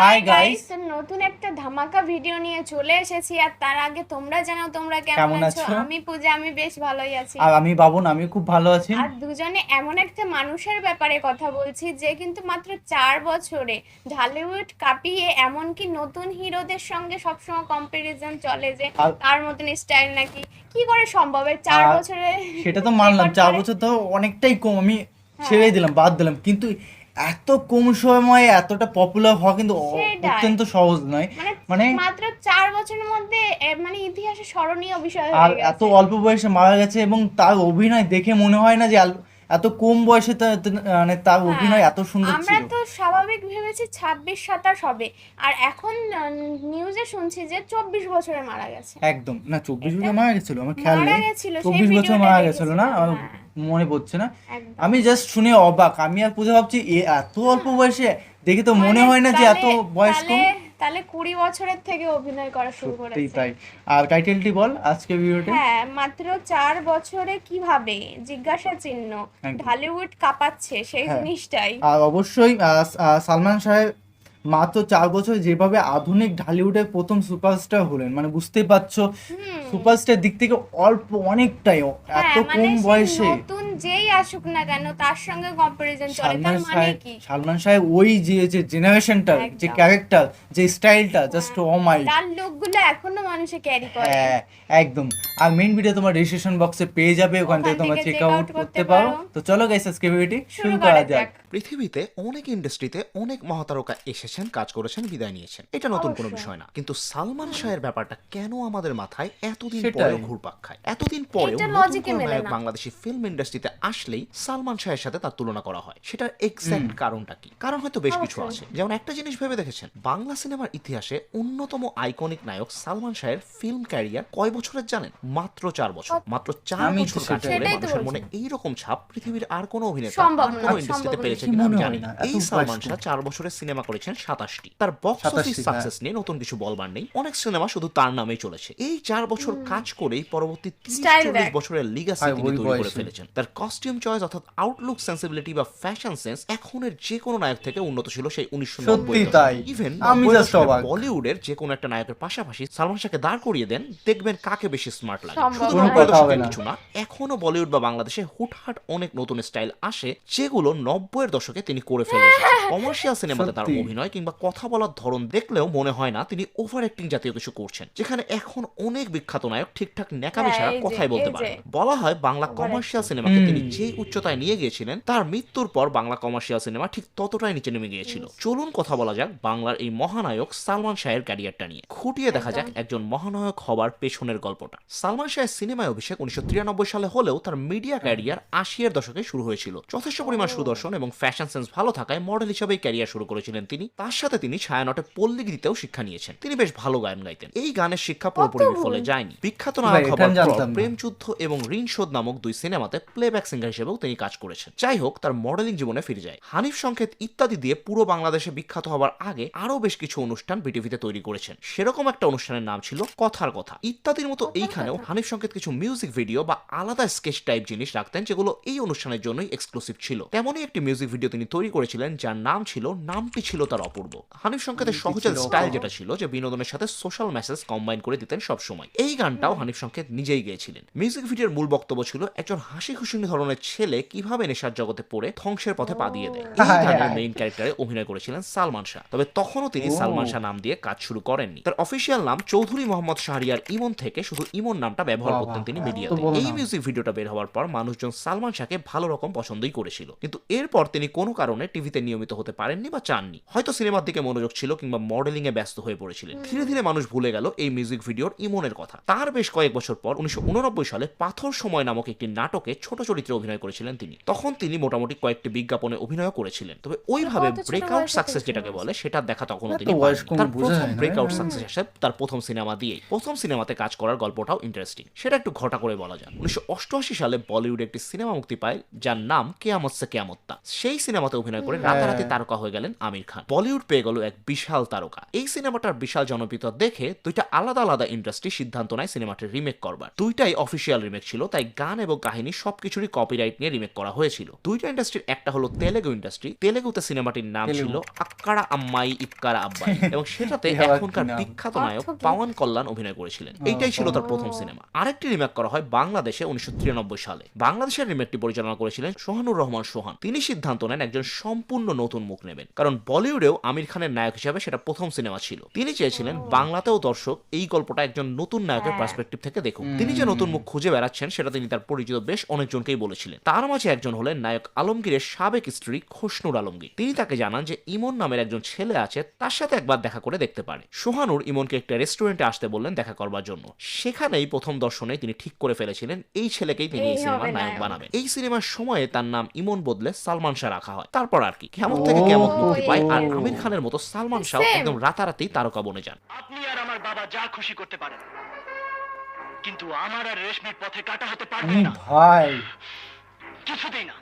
Hi guys নতুন একটা ধামাকা ভিডিও নিয়ে চলে এসেছি আর তার আগে তোমরা জানাও তোমরা কেমন আছো? আমি পূজা আমি বেশ ভালোই আছি। আর আমি বাবন আমি খুব ভালো আছি। আর দুজনে এমন একটা মানুষের ব্যাপারে কথা বলছি যে কিন্তু মাত্র চার বছরে ঢালিউড কাঁপিয়ে এমনকি নতুন হিরোদের সঙ্গে সবসময় কম্পারিজন চলে যে তার মতন স্টাইল নাকি। কি করে সম্ভব? চার বছরে সেটা তো মানলাম চার বছর তো অনেকটাই কম। আমি হ্যাঁ। ছেড়ে দিলাম বাদ দিলাম। কিন্তু এত কম সময়ে এতটা পপুলার হওয়া কিন্তু অত্যন্ত সহজ নয়। মানে মানে মাত্র চার বছরের মধ্যে মানে ইতিহাসে স্মরণীয় বিষয় আর এত অল্প বয়সে মারা গেছে এবং তার অভিনয় দেখে মনে হয় না যে এত কম বয়সে মানে তার হ্যাঁ, অভিনয় এত সুন্দর ছিল। আমরা তো স্বাভাবিক ভেবেছি ছাব্বিশ সাতাশ হবে। আর এখন নিউজে শুনছি যে চব্বিশ বছরে মারা গেছে। একদম। না চব্বিশ বছর মারা গেছিল আমার খেয়াল নেই। চব্বিশ বছর মারা গেছিল না? হ্যাঁ। মনে পড়ছে না। আমি জাস্ট শুনে অবাক। আমি আর পুজো ভাবছি এ এত অল্প বয়সে? দেখে তো মনে হয় না যে এত বয়স কম তাহলে- কুড়ি বছরের থেকে অভিনয় করা শুরু করেছে। তাই। আর টাইটেলটি বল আজকে ভিডিওতে হ্যাঁ মাত্র চার বছরে কীভাবে? জিজ্ঞাসা চিহ্ন। ঢালিউড কাঁপাচ্ছে সেই হ্যাঁ। জিনিসটাই। আর অবশ্যই সালমান সাহেব মাত্র চার বছর যেভাবে আধুনিক ঢালিউডের প্রথম সুপারস্টার হলেন মানে বুঝতেই পারছ সুপারস্টার দিক থেকে অল্প অনেকটাই হ্যাঁ এত মানে কম বয়সে। নতুন যেই আসুক না কেন তার সঙ্গে কম্পারিজন চলে। তার মানে কি? সালমান সাহেব ওই যে যে জেনারেশনটা যে ক্যারেক্টার যে স্টাইলটা জাস্ট ও মাই তার লুকগুলো এখনও মানুষে ক্যারি করে। হ্যাঁ একদম। আর মেইন ভিডিও তোমার রেজিস্ট্রেশন বক্সে পেয়ে যাবে ওখান থেকে তোমরা চেক আউট করতে পারো। পারো। তো চলো গাইস আজকে ভিডিওটি শুরু করা যাক। পৃথিবীতে অনেক ইন্ডাস্ট্রিতে অনেক মহাতারকা এসেছেন কাজ করেছেন বিদায় নিয়েছেন। এটা নতুন কোনো বিষয় না। কিন্তু সালমান শাহের ব্যাপারটা কেন আমাদের মাথায় এতদিন। পরেও ঘুরপাক খায়? এতদিন পরেও এটা লজিকে মেলে না। বাংলাদেশি ফিল্ম ইন্ডাস্ট্রিতে আসলেই সালমান শাহের সাথে তার তুলনা করা হয়। সেটার এক্সাক্ট কারণটা কি? কারণ হয়তো বেশ কিছু আছে। যেমন একটা জিনিস ভেবে দেখেছেন বাংলা সিনেমার ইতিহাসে অন্যতম আইকনিক নায়ক সালমান শাহের ফিল্ম ক্যারিয়ার কয় বছরের জানেন? মাত্র চার বছর। মাত্র চার বছর কাজ। করে মানুষের মনে এইরকম ছাপ পৃথিবীর আর কোনো অভিনেতা কোনো ইন্ডাস্ট্রিতে পেরেছে কিনা আমি জানি না, এই সালমান শাহ চার বছরের সিনেমা করেছেন সাতাশটি। তার বক্স অফিস। সাকসেস নিয়ে নতুন কিছু বলবার নেই। অনেক সিনেমা শুধু তার নামেই চলেছে। এই চার বছর কাজ করেই পরবর্তী তিরিশ চল্লিশ বছরের লিগাসি তিনি তৈরি করে ফেলেছেন। তার কস্টিউম চয়েস অর্থাৎ আউটলুক সেন্সিবিলিটি বা ফ্যাশন সেন্স এখনের যে কোনো নায়ক থেকে উন্নত ছিল সেই উনিশশো সত্যি তাই। ইভেন বলিউডের যে কোনো একটা নায়কের পাশাপাশি সালমান শাহকে দাঁড় করিয়ে দেন দেখবেন কাকে বেশি স্মার্ট লাগে শুধু না। কোনো নব্বই কথা হবে দশকের না। কিছু না এখনও বলিউড বা বাংলাদেশে হুটহাট অনেক নতুন স্টাইল আসে যেগুলো নব্বইয়ের দশকে তিনি করে ফেলে কমার্শিয়াল সিনেমাতে তার অভিনয় কিংবা কথা বলার ধরন দেখলেও মনে হয় না তিনি ওভার অ্যাক্টিং জাতীয় কিছু করছেন যেখানে এখন অনেক বিখ্যাত নায়ক ঠিকঠাক ন্যাকামি হ্যাঁ, ছাড়া কথাই বলতে পারে বলা হয় বাংলা কমার্শিয়াল সিনেমাকে। তিনি যে উচ্চতায় নিয়ে গিয়েছিলেন তার মৃত্যুর পর বাংলা কমার্শিয়াল সিনেমা ঠিক ততটাই নিচে নেমে গিয়েছিল। চলুন কথা বলা যাক বাংলার এই মহানায়ক সালমান শাহের ক্যারিয়ারটা নিয়ে। খুঁটিয়ে দেখা যাক একজন মহানায়ক হবার পেছনের গল্পটা। সালমান শাহের সিনেমায় অভিষেক উনিশশো তিরানব্বই সালে হলেও তার মিডিয়া ক্যারিয়ার আশিয়ার দশকে শুরু হয়েছিল। যথেষ্ট পরিমাণ সুদর্শন এবং ফ্যাশন সেন্স ভালো থাকায় মডেল হিসেবেই ক্যারিয়ার শুরু করেছিলেন তিনি। তার সাথে তিনি ছায়ানটে পল্লীগীতিতেও শিক্ষা নিয়েছেন। তিনি বেশ ভালো গান গাইতেন। এই গানের শিক্ষা পুরোপুরি বিফলে যায়নি। বিখ্যাত নায়ক হবার আমি পর জানতাম না। প্রেম যুদ্ধ এবং ঋণ শোধ নামক দুই সিনেমাতে প্লেব্যাক সিঙ্গার হিসেবেও তিনি কাজ করেছেন। যাই হোক তার মডেলিং জীবনে ফিরে যায়। হানিফ সংকেত ইত্যাদি দিয়ে পুরো বাংলাদেশে বিখ্যাত হবার আগে আরও বেশ কিছু অনুষ্ঠান বিটিভিতে তৈরি করেছেন। সেরকম একটা অনুষ্ঠানের নাম ছিল কথার কথা। ইত্যাদির মতো এইখানেও হানিফ সংকেত কিছু মিউজিক ভিডিও বা আলাদা স্কেচ টাইপ জিনিস রাখতেন যেগুলো এই অনুষ্ঠানের জন্যই এক্সক্লুসিভ ছিল। তেমনই একটি মিউজিক ভিডিও তিনি তৈরি করেছিলেন যার নাম ছিল নামটি ছিল তার অপূর্ব। হানিফ সংকেতের সহজাত স্টাইল যেটা ছিল যে বিনোদনের সাথে সোশ্যাল মেসেজ কম্বাইন করে দিতেন সবসময়। এই গানটাও হানিফ সংকেত নিজেই গেয়েছিলেন। মিউজিক ভিডিওর মূল বক্তব্য ছিল একজন হাসি খুশি ধরনের ছেলে কীভাবে নেশার জগতে পড়ে ধ্বংসের পথে পা দিয়ে দেয়? এই গানের মেইন ক্যারেক্টারে অভিনয় করেছিলেন সালমান শাহ। তবে তখনও তিনি সালমান শাহ নাম দিয়ে কাজ শুরু করেননি। তার অফিসিয়াল নাম চৌধুরী মোহাম্মদ শাহরিয়ার ইমন থেকে শুধু ইমন নামটা ব্যবহার করতেন তিনি মিডিয়াতে এই মিউজিক ভিডিওটা বের হওয়ার পর মানুষজন সালমান শাহকে ভালো রকম পছন্দই করেছিল। কিন্তু এরপর তিনি কোনো কারণে টিভিতে নিয়মিত হতে পারেননি বা চাননি। হয়তো সিনেমার দিকে মনোযোগ ছিল কিংবা মডেলিং এ ব্যস্ত হয়ে পড়েছিলেন। ধীরে ধীরে মানুষ ভুলে গেল এই মিউজিক ভিডিওর ইমনের কথা। তার বেশ কয়েক বছর পর উনিশশো উন নব্বই সালে পাথর সময় নামক একটি নাটকে ছোট চরিত্রে অভিনয় করেছিলেন তিনি। তখন তিনি মোটামুটি কয়েকটি বিজ্ঞাপনে অভিনয় করেছিলেন। তবে ওইভাবে ব্রেকআউট সাকসেস যেটাকে বলে সেটা দেখা তখনও তিনি তার প্রথম ব্রেকআউট হ্যাঁ। সাকসেস আসে তার প্রথম সিনেমা দিয়েই প্রথম সিনেমাতে কাজ করার গল্পটাও ইন্টারেস্টিং সেটা একটু ঘটা করে বলা যায়। উনিশশো অষ্টআশি সালে বলিউডে একটি সিনেমা মুক্তি পায় যার নাম কেয়ামত সে কেয়ামত্তা সেই সিনেমাতে অভিনয় করে রাতারাতি তারকা হয়ে গেলেন আমির খান। বলিউড পেয়ে গেল এক বিশাল তারকা। এই সিনেমাটার বিশাল জনপ্রিয়তা দেখে দুইটা আলাদা আলাদা ইন্ডাস্ট্রি সিদ্ধান্ত নেয় সিনেমাটির রিমেক করবার। দুইটাই অফিসিয়াল রিমেক ছিল তাই গান এবং কাহিনী সবকিছু চুরি কপিরাইট নিয়ে রিমেক করা হয়েছিল। দুইটা ইন্ডাস্ট্রির একটা হলো তেলেগু ইন্ডাস্ট্রি তেলেগুতে সিনেমাটির নাম ছিল আক্কারা আম্মাই ইক্কারা আব্বাই। এবং সেটাতে এখনকার বিখ্যাত নায়ক পাওয়ান কল্যাণ অভিনয় করেছিলেন। এইটাই ছিল তার প্রথম সিনেমা আরেকটি রিমেক করা হয় বাংলাদেশে উনিশশো তিরানব্বই সালে। বাংলাদেশের রিমেকটি পরিচালনা করেছিলেন সোহানুর রহমান সোহান। তিনি সিদ্ধান্ত নেন একজন সম্পূর্ণ নতুন মুখ নেবেন। কারণ বলিউডেও আমির খানের নায়ক হিসাবে সেটা প্রথম সিনেমা ছিল। তিনি চেয়েছিলেন বাংলাতেও দর্শক এই গল্পটা একজন নতুন নায়কের হ্যাঁ। পার্সপেক্টিভ থেকে দেখুন তিনি যে নতুন মুখ খুঁজে বেড়াচ্ছেন সেটা তিনি তার পরিচিত বেশ অনেকজনকেই বলেছিলেন। তার মাঝে একজন হলেন নায়ক আলমগীরের সাবেক স্ত্রী খোসনুর আলমগীর। তিনি তাকে জানান যে ইমন নামের একজন ছেলে আছে তার সাথে একবার দেখা করে দেখতে পারে। সোহানুর ইমনকে একটা রেস্টুরেন্টে আসতে বললেন দেখা করবার জন্য। সেখানেই প্রথম দর্শনে তিনি ঠিক করে ফেলেছিলেন এই ছেলেকেই তিনি এই সিনেমার নায়ক। বানাবেন। এই সিনেমার সময়ে তার নাম ইমন বদলে সালমান শাহ রাখা হয়। তারপর আর কি কেমন থেকে কেমন মুক্তি পায় আর। আমির খানের মতো সালমান শাহ একদম রাতারাতি তারকা বনে যান। আপনি আর আমার বাবা যা খুশি করতে পারেন। কিন্তু আমার আর রেশমির পথে কাটা হতে পারবে না। ভাই। কিছুতেই না।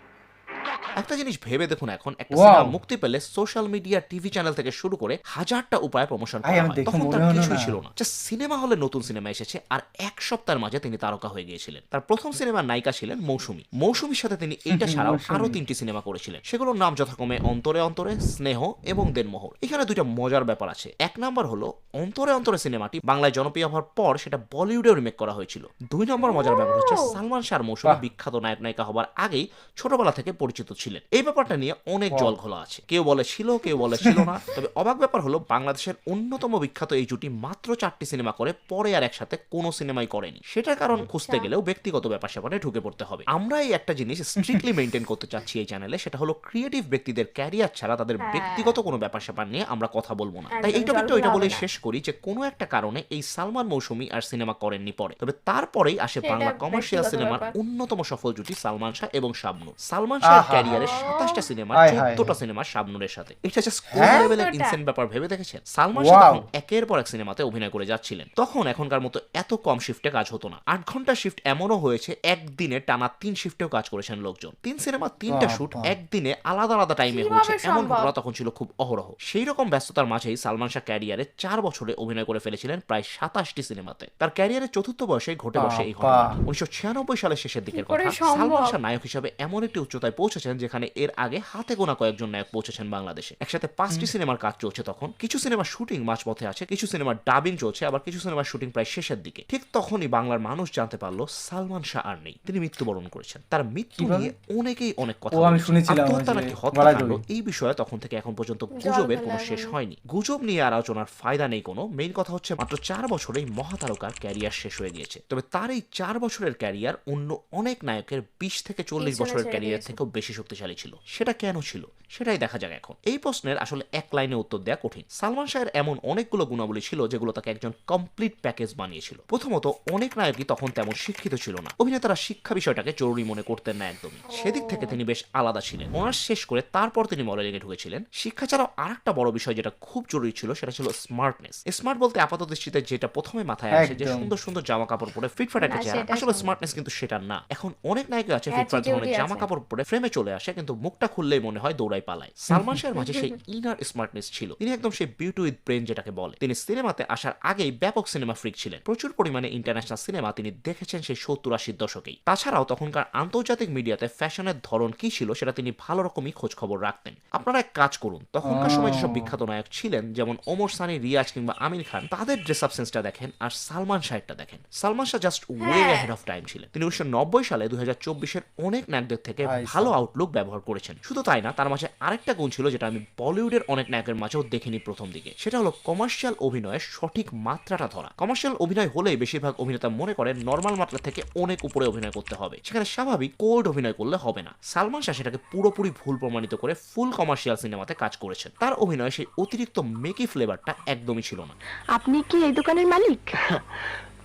একটা জিনিস ভেবে দেখুন এখন একটা সিনেমা মুক্তি পেলে সোশ্যাল মিডিয়া টিভি চ্যানেল থেকে শুরু করে হাজারটা উপায়ে প্রমোশন করা হয়। তখন তার কিছুই ছিল না। যে সিনেমা হলে নতুন সিনেমা এসেছে আর এক সপ্তাহের মাঝে তিনি তারকা হয়ে গিয়েছিলেন। তার প্রথম সিনেমার নায়িকা ছিলেন মৌসুমী। মৌসুমীর সাথে তিনি এইটা ছাড়াও আরও তিনটি সিনেমা করেছিলেন। সেগুলোর নাম যথাক্রমে অন্তরে অন্তরে স্নেহ এবং দেনমোহর। এখানে দুইটা মজার ব্যাপার আছে। এক নাম্বার হলো অন্তরে অন্তরে সিনেমাটি বাংলায় জনপ্রিয় হওয়ার পর সেটা বলিউডেও রিমেক করা হয়েছিল। দুই নম্বর মজার ব্যাপার হচ্ছে সালমান শাহ মৌসুমী বিখ্যাত নায়ক নায়িকা হবার আগেই ছোটবেলা থেকে পরিচিত ছিলেন। এই ব্যাপারটা নিয়ে অনেক জল খোলা আছে। কেউ বলে ছিল কেউ বলে ছিল না। তবে অবাক ব্যাপার হলো বাংলাদেশের অন্যতম বিখ্যাত এই জুটি মাত্র চারটি সিনেমা করে পরে আর একসাথে কোনো সিনেমাই করেনি। সেটার কারণ খুঁজতে গেলেও ব্যক্তিগত ব্যাপার স্যাপারে ঢুকে পড়তে হবে। আমরা এই একটা জিনিস স্ট্রিক্টলি মেনটেন করতে চাচ্ছি এই চ্যানেলে সেটা হলো ক্রিয়েটিভ ব্যক্তিদের ক্যারিয়ার ছাড়া তাদের হ্যাঁ। ব্যক্তিগত কোনো ব্যাপার সেপার নিয়ে আমরা কথা বলব না। তাই এই টপিকটা ওইটা বলে শেষ করি যে কোনো একটা কারণে এই সালমান মৌসুমী আর সিনেমা করেননি পরে। তবে তারপরেই আসে বাংলা কমার্শিয়াল সিনেমার অন্যতম সফল জুটি সালমান শাহ এবং শাবনূর। সালমান শাহের আহা। ক্যারিয়ারে সাতাশটা সিনেমা। চোদ্দটা সিনেমা শাবনূরের সাথে। এটা জাস্ট কোন হ্যাঁ? লেভেলের চোদ্দটা? ইনসেন্ট ব্যাপার ভেবে দেখেছেন? সালমান শাহ তখন একের পর এক সিনেমাতে অভিনয় করে যাচ্ছিলেন। তখন এখনকার মতো এত কম শিফটে কাজ হতো না। আট ঘণ্টা শিফট এমনও হয়েছে একদিনে টানা তিন শিফটেও কাজ করেছেন লোকজন। তিন সিনেমা তিনটা শুট একদিনে আলাদা আলাদা টাইমে হয়েছে। এমন ঘটনা তখন ছিল খুব অহরহ। সেই রকম ব্যস্ততার মাঝেই সালমান শাহ ক্যারিয়ারে চার বছরে অভিনয় করে ফেলেছিলেন প্রায় সাতাশটি সিনেমাতে তার ক্যারিয়ারের চতুর্থ বয়সে ঘটে বসে এই ঘটনা। উনিশশো ছিয়ানব্বই সালের শেষের দিকের কি করে কথা। সালমান শাহ নায়ক হিসাবে এমন একটি উচ্চতায় পৌঁছেছেন যেখানে এর আগে হাতে গোনা কয়েকজন নায়ক পৌঁছেছেন বাংলাদেশে। একসাথে পাঁচটি সিনেমার কাজ চলছে তখন। কিছু সিনেমার শুটিং মাঝপথে আছে কিছু সিনেমার ডাবিং চলছে আবার কিছু সিনেমার শুটিং প্রায় শেষের দিকে। ঠিক তখনই বাংলার মানুষ জানতে পারল সালমান শাহ আর নেই। তিনি মৃত্যুবরণ করেছেন। তার মৃত্যু নিয়ে অনেকেই অনেক কথা ও, আমি বলেছে। শুনেছিলাম আত্মহত্যা নাকি হত্যাকাণ্ড এই বিষয়ে তখন থেকে এখন পর্যন্ত গুজবের কোনো শেষ হয়নি। গুজব নিয়ে আলোচনার ফায়দা নেই কোনো। মেইন কথা হচ্ছে মাত্র চার বছরেই মহাতারকার ক্যারিয়ার শেষ হয়ে গিয়েছে। তবে তার এই চার বছরের ক্যারিয়ার অন্য অনেক নায়কের বিশ থেকে চল্লিশ বছরের ক্যারিয়ার থেকেও বেশি শক্তিশালী ছিল। সেটা কেন ছিল? সেটাই দেখা যাক এখন। এই প্রশ্নের আসলে এক লাইনে উত্তর দেওয়া কঠিন। সালমান শাহের এমন অনেকগুলো গুণাবলী ছিল যেগুলো তাকে একজন কমপ্লিট প্যাকেজ বানিয়েছিল। প্রথমত অনেক নায়কই তখন তেমন শিক্ষিত ছিল না। অভিনেতারা শিক্ষা বিষয়টাকে জরুরি মনে করতেন না একদমই। সেদিক থেকে তিনি বেশ আলাদা ছিলেন। অনার্স শেষ করে তারপর তিনি মডেলিংয়ে ঢুকেছিলেন। শিক্ষা ছাড়াও আরেকটা বড় বিষয় যেটা খুব জরুরি ছিল সেটা ছিল স্মার্টনেস স্মার্ট বলতে আপাত দৃষ্টিতে যেটা প্রথমে মাথায় আসে যে সুন্দর সুন্দর জামা কাপড় পরে ফিটফাট একটা চেহারা। আসলে স্মার্টনেস কিন্তু সেটা না। এখন অনেক নায়ক আছে ফিটফাট ধরনের জামা কাপড় পরে ফ্রেমে চলে আসে কিন্তু মুখটা খুললেই মনে হয় দৌড়াই পালায়। সালমান শাহের মাঝে সেই ইনার স্মার্টনেস ছিল। তিনি একদম সেই বিউটি উইথ ব্রেন যেটাকে বলে। তিনি সিনেমাতে আসার আগেই ব্যাপক সিনেমা ফ্রিক ছিলেন। প্রচুর পরিমাণে ইন্টারন্যাশনাল সিনেমা তিনি দেখেছেন সেই সত্তর আশির দশকেই। তাছাড়াও তখনকার আন্তর্জাতিক মিডিয়াতে ফ্যাশনের ধরন কি ছিল সেটা তিনি ভালো রকমই খোঁজ খবর রাখতেন। আপনারা এক কাজ করুন। তখনকার সময় যেসব বিখ্যাত নায়ক ছিলেন যেমন ওমর সানি রিয়াজ কিংবা আমির খান তাদের ড্রেস আপ সেন্সটা দেখেন আর সালমান শাহেরটা দেখেন। সালমান শাহ জাস্ট ওয়ে হ্যাঁ। হেড অফ টাইম ছিলেন। তিনি উনিশশো নব্বই সালে দুই হাজার চব্বিশের অনেক নায়কদের থেকে ভালো আউটলুক ব্যবহার করেছেন। শুধু তাই না তার মাঝে আরেকটা গুণ ছিল যেটা আমি বলিউডের অনেক নায়কের মাঝেও দেখিনি প্রথম দিকে। সেটা হলো কমার্শিয়াল অভিনয়ের সঠিক মাত্রাটা ধরা। কমার্শিয়াল অভিনয় হলেই বেশিরভাগ অভিনেতা মনে করেন নর্মাল মাত্রা থেকে অনেক উপরে অভিনয় করতে হবে। সেখানে স্বাভাবিক কোল্ড অভিনয় করলে হবে না। সালমান শাহ সেটাকে পুরোপুরি ভুল প্রমাণিত করে ফুল কমার্শিয়াল সিনেমাতে কাজ করেছেন। তার অভিনয় সেই অতিরিক্ত মেকি ফ্লেভারটা একদমই ছিল না। আপনি কি এই দোকানের মালিক?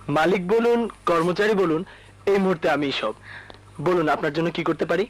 মালিক বলুন কর্মচারী বলুন এই মুহূর্তে আমি সব। বলুন আপনার জন্য কি করতে পারি?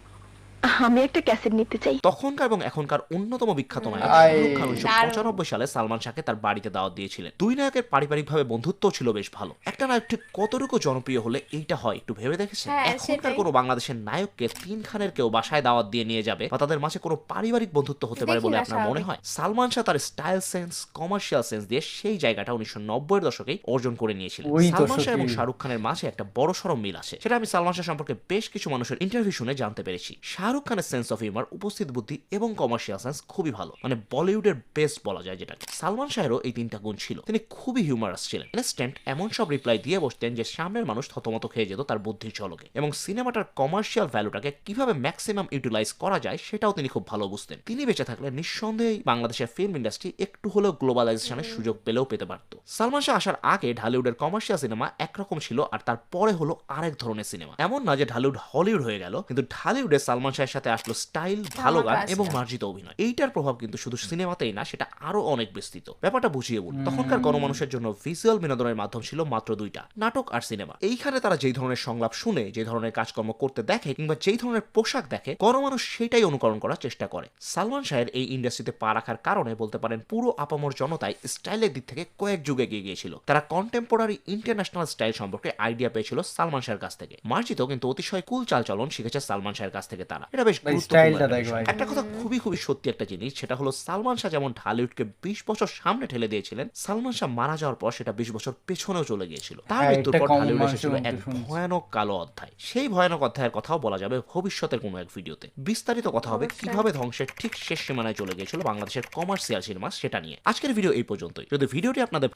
আমি একটা ক্যাসেট নিতে চাই। তখনকার এবং এখনকার অন্যতম বিখ্যাত নায়ক শাহরুখ খান উনিশশো পঁচানব্বই সালে সালমান শাহকে তার বাড়িতে দাওয়াত দিয়েছিলেন। দুই নায়কের পারিবারিকভাবে বন্ধুত্ব ছিল বেশ ভালো। একটা নায়ক ঠিক কতটুকু জনপ্রিয় হলে এইটা হয় একটু ভেবে দেখেছেন? হ্যাঁ, এখনকার কোনো বাংলাদেশের নায়ককে তিন খানের কেউ বাসায় দাওয়াত দিয়ে নিয়ে যাবে বা তাদের মাঝে কোনো পারিবারিক বন্ধুত্ব হতে পারে বলে আপনার মনে হয়? সালমান শাহ তার স্টাইল সেন্স কমার্শিয়াল সেন্স দিয়ে সেই জায়গাটা উনিশশো নব্বইয়ের দশকেই অর্জন করে নিয়েছিলেন। সালমান শাহ এবং শাহরুখ খানের মাঝে একটা বড় সড় মিল আছে। সেটা আমি সালমান শাহ সম্পর্কে বেশ কিছু মানুষের ইন্টারভিউ শুনে জানতে পেরেছি। শাহরুখ খানের সেন্স অফ হিউমার উপস্থিত বুদ্ধি এবং কমার্শিয়াল সেন্স খুবই ভালো। মানে বলিউডের বেস্ট বলা যায় যেটাকে। সালমান শাহেরও এই তিনটা গুণ ছিল। তিনি খুবই হিউমারাস ছিলেন। ইনস্ট্যান্ট এমন সব রিপ্লাই দিয়ে বসতেন যে সামনের মানুষ থতমত খেয়ে যেত তার বুদ্ধির ঝলকে। এবং সিনেমাটার কমার্শিয়াল ভ্যালুটাকে কীভাবে ম্যাক্সিমাম ইউটিলাইজ করা যায় সেটাও তিনি খুব ভালো বুঝতেন। তিনি বেঁচে থাকলে নিঃসন্দেহে বাংলাদেশের ফিল্ম ইন্ডাস্ট্রি একটু হলেও গ্লোবালাইজেশনের সুযোগ পেলেও পেতে পারত। সালমান শাহ আসার আগে ঢালিউডের কমার্শিয়াল সিনেমা একরকম ছিল আর তারপরে হলো আরেক ধরনের সিনেমা এমন না যে ঢালিউড হলিউড হয়ে গেল, কিন্তু ঢালিউডে সালমান শাহের সাথে আসলো স্টাইল ভালো গান এবং মার্জিত অভিনয়। এইটার প্রভাব কিন্তু শুধু সিনেমাতেই না সেটা আরও অনেক বিস্তৃত। ব্যাপারটা বুঝিয়ে বলুন তখনকার গণমানুষের জন্য ভিজুয়াল বিনোদনের মাধ্যম ছিল মাত্র দুইটা নাটক আর সিনেমা। এইখানে তারা যেই ধরনের সংলাপ শুনে যে ধরনের কাজকর্ম করতে দেখে কিংবা যেই ধরনের পোশাক দেখে গণমানুষ সেটাই অনুকরণ করার চেষ্টা করে। সালমান শাহের এই ইন্ডাস্ট্রিতে পা রাখার কারণে বলতে পারেন পুরো আপামর জনতায় স্টাইলের দিক থেকে কয়েক যুগে এগিয়ে গিয়েছিল। তারা কন্টেম্পোরারি ইন্টারন্যাশনাল স্টাইল সম্পর্কে আইডিয়া পেয়েছিল সালমান শাহের কাছ থেকে। মার্জিত কিন্তু অতিশয় কুল চালচলন শিখেছে সালমান শাহের কাছ থেকে তারা। এটা বেশ স্টাইলটা দেখ। ভাই। একটা কথা খুবই খুবই সত্যি একটা জিনিস সেটা হলো সালমান শাহ যেমন ঢালিউডকে বিশ বছর সামনে ঠেলে দিয়েছিলেন সালমান শাহ মারা যাওয়ার পর সেটা বিশ বছর পেছনেও চলে গিয়েছিল। তার হ্যাঁ, মৃত্যুর পর ঢালিউড এসেছিল এক ভয়ানক কালো অধ্যায়। সেই ভয়ানক অধ্যায়ের কথাও বলা যাবে ভবিষ্যতের কোনো এক ভিডিওতে। বিস্তারিত কথা হবে কীভাবে ধ্বংসের ঠিক শেষ সীমানায় চলে গিয়েছিল বাংলাদেশের কমার্শিয়াল সিনেমা সেটা নিয়ে। আজকের ভিডিও এই পর্যন্তই। যদি ভিডিওটি আপনাদের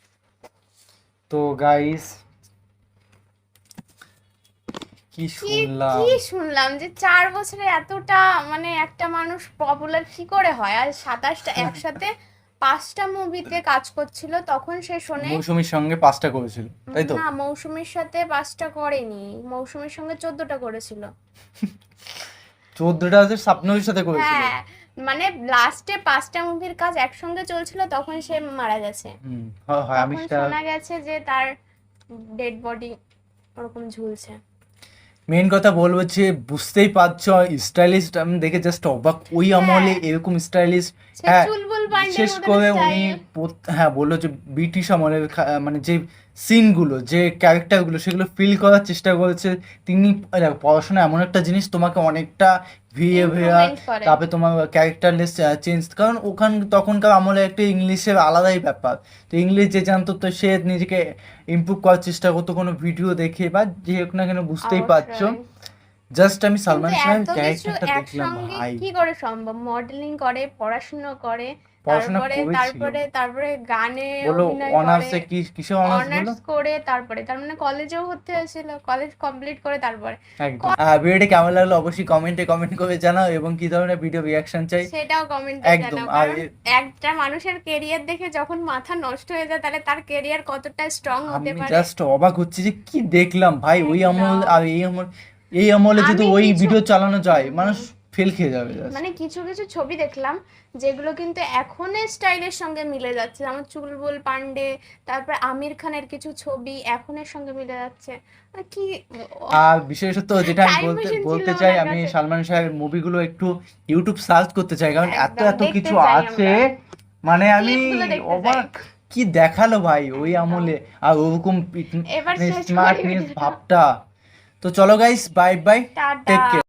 তো গাইস কি শুনলাম কি শুনলাম? যে চার বছরে এতটা মানে একটা মানুষ পপুলার কি করে হয়? আর সাতাশটা একসাথে পাঁচটা মুভিতে কাজ করছিল তখন সে শোনে মৌসুমীর সঙ্গে পাঁচটা করেছিল তাই তো? না মৌসুমীর সাথে পাঁচটা করেনি মৌসুমীর সঙ্গে চোদ্দটা করেছিল। চোদ্দটা আছে স্বপ্নবীর সাথে করেছিল? হ্যাঁ মানে লাস্টে পাঁচটা মুভির কাজ একসঙ্গে চলছিল তখন সে মারা গেছে। তখন শোনা গেছে যে তার ডেড বডি ওরকম ঝুলছে। মেন কথা বলব যে বুঝতেই পারছ স্টাইলিস্ট আমি দেখে জাস্ট অবাক। ওই আমলে এরকম স্টাইলিস্ট হ্যাঁ বিশেষ করে উনি হ্যাঁ বলল যে ব্রিটিশ আমলের মানে যে সিনগুলো যে ক্যারেক্টারগুলো সেগুলো ফিল করার চেষ্টা করেছে। তিনি দেখো, পড়াশোনা এমন একটা জিনিস তোমাকে অনেকটা বিহেভিয়ার। তারপরে তোমার ক্যারেক্টারলেস চেঞ্জ কারণ ওখান তখনকার আমলে একটা ইংলিশের আলাদাই ব্যাপার। তো ইংলিশ যে জানতো তো সে নিজেকে ইমপ্রুভ করার চেষ্টা করতো কোনো ভিডিও দেখে বা যে হোক না কেন বুঝতেই পারছ। জাস্ট আমি সালমান শাহের ক্যারেক্টারটা দেখলাম ভাই। কি করে সম্ভব? মডেলিং করে পড়াশোনা করে পড়াশোনা তারপরে করেছিল। তারপরে তারপরে গানে বলো অনার্সে করে কি কিসে অনার্স করে তারপরে তার মানে কলেজেও ভর্তি হয়েছিল কলেজ কমপ্লিট করে তারপরে। ভিডিওটি কেমন লাগল অবশ্যই কমেন্টে কমেন্ট করে জানাও এবং কি ধরনের ভিডিও রিয়াকশন চাই। সেটাও কমেন্টে একদম, একটা মানুষের দেখে যখন মাথা নষ্ট হয়ে যায় তাহলে তার কেরিয়ার কতটা স্ট্রং হতে পারে। জাস্ট অবাক হচ্ছি যে কি দেখলাম ভাই ওই আমল। আর এই আমল এই আমলে যদি ওই ভিডিও চালানো যায় মানুষ ফেল খেয়ে যাবে মানে কিছু কিছু ছবি দেখলাম যেগুলো কিন্তু এখনের স্টাইলের সঙ্গে মিলে যাচ্ছে। যেমন চুলবুল পান্ডে তারপর আমির খানের কিছু ছবি এখনের সঙ্গে মিলে যাচ্ছে। মানে কি আর বিশেষত যেটা আমি বলতে বলতে চাই আমি সালমান শাহের মুভিগুলো একটু ইউটিউব সার্চ করতে চাই কারণ এত এত কিছু আছে। মানে আমি। অবাক কি দেখাল ভাই ওই আমলে। আর ওরকম স্মার্টনেস ভাবটা। তো চলো guys bye bye take care